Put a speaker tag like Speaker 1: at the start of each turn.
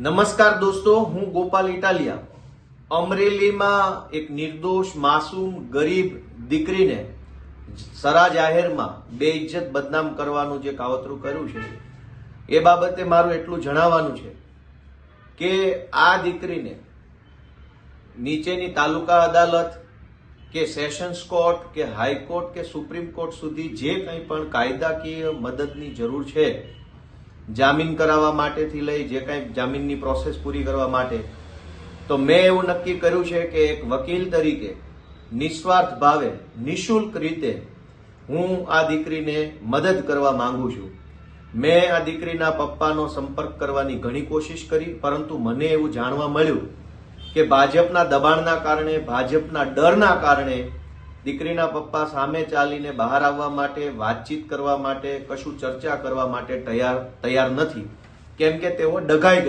Speaker 1: નમસ્કાર દોસ્તો, હું ગોપાલ ઇટાલિયા. અમરેલીમાં એક નિર્દોષ, માસૂમ, ગરીબ દીકરીને સરા જાહેરમાં બે ઇજ્જત બદનામ કરવાનું જે કાવતરું કર્યું છે, એ બાબતે મારું એટલું જણાવવાનું છે કે આ દીકરીને નીચેની તાલુકા અદાલત કે સેશન્સ કોર્ટ કે હાઈકોર્ટ કે સુપ્રીમ કોર્ટ સુધી જે કંઈ પણ કાયદાકીય મદદની જરૂર છે જામીન કરાવવા માટેથી લઈ જે કાંઈ જામીનની પ્રોસેસ પૂરી કરવા માટે, તો મેં એવું નક્કી કર્યું છે કે એક વકીલ તરીકે નિસ્વાર્થ ભાવે, નિઃશુલ્ક રીતે હું આ દીકરીને મદદ કરવા માંગુ છું. મેં આ દીકરીના પપ્પાનો સંપર્ક કરવાની ઘણી કોશિશ કરી, પરંતુ મને એવું જાણવા મળ્યું કે ભાજપના દબાણના કારણે, ભાજપના ડરના કારણે દીકરીના પપ્પા સામે ચાલીને બહાર આવવા માટે, વાતચીત કરવા માટે, કશું ચર્ચા કરવા માટે તૈયાર તૈયાર નથી. કેમ કે તેઓ ડઘાઈ